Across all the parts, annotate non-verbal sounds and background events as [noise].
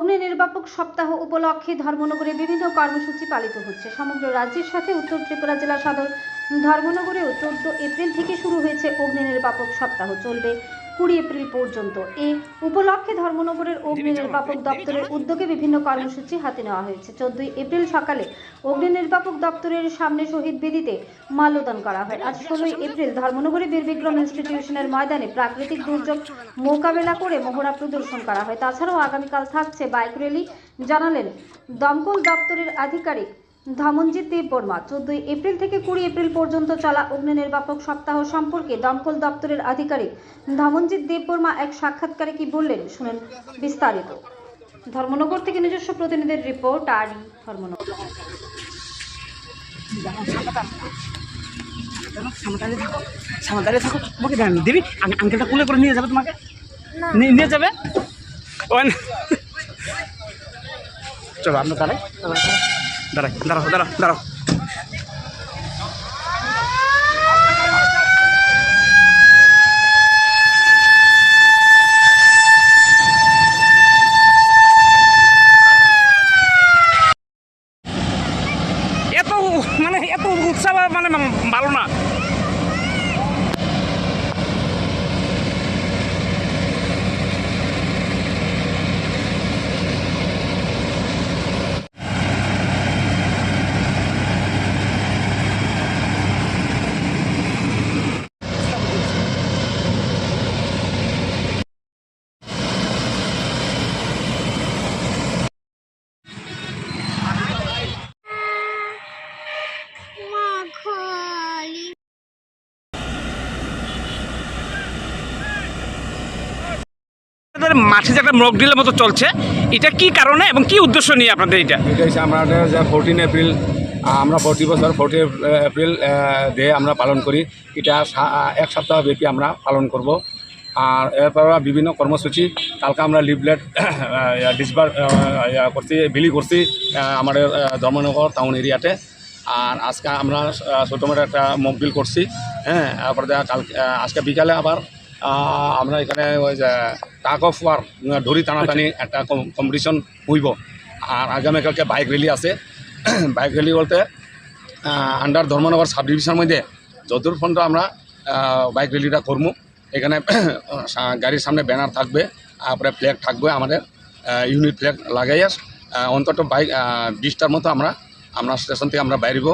অগ্নি নির্বাপক সপ্তাহ উপলক্ষে ধর্মনগরে বিভিন্ন কর্মসূচি পালিত হচ্ছে। সমগ্র রাজ্যের সাথে উত্তর ত্রিপুরা জেলা সদর ধর্মনগরেও চোদ্দ এপ্রিল থেকে শুরু হয়েছে অগ্নি নির্বাপক সপ্তাহ। চলবে কুড়ি এপ্রিল পর্যন্ত। এই উপলক্ষে ধর্মনগরের অগ্নি নির্বাপক দপ্তরের উদ্যোগে বিভিন্ন কর্মসূচি হাতে নেওয়া হয়েছে। চোদ্দই এপ্রিল সকালে অগ্নি নির্বাপক দপ্তরের সামনে শহীদ বেদিতে মাল্যদান করা হয়। আজ ষোলোই এপ্রিল ধর্মনগরে বীরবিক্রম ইনস্টিটিউশনের ময়দানে প্রাকৃতিক দুর্যোগ মোকাবেলা করে মহড়া প্রদর্শন করা হয়। তাছাড়াও আগামীকাল থাকছে বাইক র্যালি জানালেন দমকল দপ্তরের আধিকারিক ধমনজিৎ দেব বর্মা চোদ্দই এপ্রিল থেকে কুড়ি এপ্রিল পর্যন্ত চলা অগ্নি নির্বাপক সপ্তাহ সম্পর্কে দমকল দপ্তরের আধিকারিক ধমনজিৎ দেব বর্মা এক সাক্ষাৎকারে কি বললেন শুনেন বিস্তারিত। ধর্মনগর থেকে নিজস্ব প্রতিনিধির রিপোর্ট আর ধর্মনগর। তোমাকে নিয়ে যাবে চলো, আমরা দাঁড়াই দাঁড়াই দাঁড়াও দাঁড়াও দাঁড়াও। মাঠে যে একটা মক ড্রিলের মতো চলছে, এটা কি কারণে এবং কি উদ্দেশ্য নিয়ে আপনাদের এটা? এটা হচ্ছে আমাদের যে ফোরটিন এপ্রিল আমরা প্রতি বছর ফোরটিন এপ্রিল ডে আমরা পালন করি। এটা এক সপ্তাহ ব্যাপী আমরা পালন করব। আর এরপর বিভিন্ন কর্মসূচি, কালকে আমরা লিফলেট ডিসবার করছি, বিলি করছি আমাদের ধর্মনগর টাউন এরিয়াতে আর আজকে আমরা ছোটোমোটো একটা মকবিল করছি হ্যাঁ তারপরে দেখা কাল আজকে বিকালে আবার আমরা এখানে ওই যে টাক অফ ওয়ার ধরি টানাটানি একটা কম্পিটিশন হইব। আর আগামীকালকে বাইক র্যালি আছে। [clears throat] বাইক র্যালি বলতে আন্ডার ধর্মনগর সাব ডিভিশনের মধ্যে যদুর ফন্ড আমরা বাইক র্যালিটা করব এখানে [clears throat] গাড়ির সামনে ব্যানার থাকবে তারপরে ফ্ল্যাগ থাকবে আমাদের ইউনিট ফ্ল্যাগ লাগাইয়া অন্তত বাইক বিশটার মতো আমরা আমরা স্টেশন থেকে আমরা বাইরিব।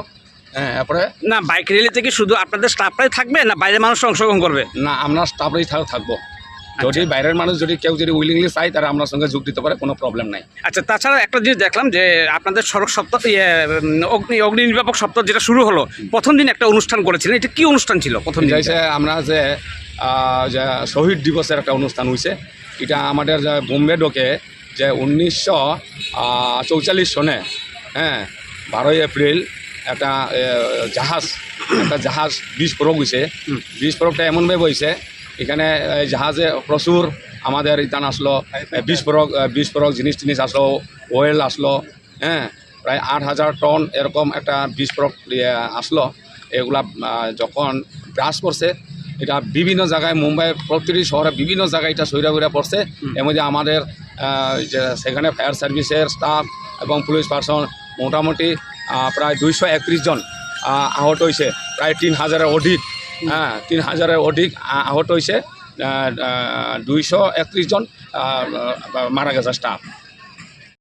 হ্যাঁ এরপরে না বাইক র্যালিতে কি শুধু আপনাদের স্টাফরাই থাকবে না বাইরের মানুষ অংশগ্রহণ করবে? না আমরা স্টাফরাই থাক থাকব। যদি বাইরের মানুষ যদি কেউ যদি উইলিংলি চাই তারা আপনার সঙ্গে যোগ দিতে পারে কোনো প্রবলেম নাই। আচ্ছা তাছাড়া একটা জিনিস দেখলাম যে আপনাদের সড়ক সপ্তাহ ইয়ে, অগ্নি অগ্নি নির্বাপক সপ্তাহ যেটা শুরু হলো প্রথম দিন একটা অনুষ্ঠান করেছিলেন। এটা কি অনুষ্ঠান ছিল প্রথম দিন আমরা যে যে শহীদ দিবসের একটা অনুষ্ঠান হয়েছে। এটা আমাদের যে বোম্বে ডোকে যে উনিশশো চৌচল্লিশ সনে হ্যাঁ বারোই এপ্রিল একটা জাহাজ একটা জাহাজ বিস্ফোরক হয়েছে বিস্ফোরকটা এমনভাবে হয়েছে এখানে জাহাজে প্রচুর আমাদের ইতান আসলো বিস্ফোরক এ, বিস্ফোরক জিনিস টিনিস আসলো ওয়েল আসলো হ্যাঁ প্রায় আট হাজার টন এরকম একটা বিস্ফোরক ইয়ে আসলো। এগুলা যখন ব্রাশ করছে এটা বিভিন্ন জায়গায় মুম্বাই প্রতিটি শহরে বিভিন্ন জায়গায় এটা সৈরা বইরা পড়ছে। এর মধ্যে আমাদের যে সেখানে ফায়ার সার্ভিসের স্টাফ এবং পুলিশ পার্সন মোটামুটি প্রায় দুইশো একত্রিশ জন আহত হয়েছে প্রায় তিন হাজারের অধিক হ্যাঁ তিন হাজারের অধিক আহত হয়েছে দুইশো একত্রিশ জন মারা গেছে স্টাফ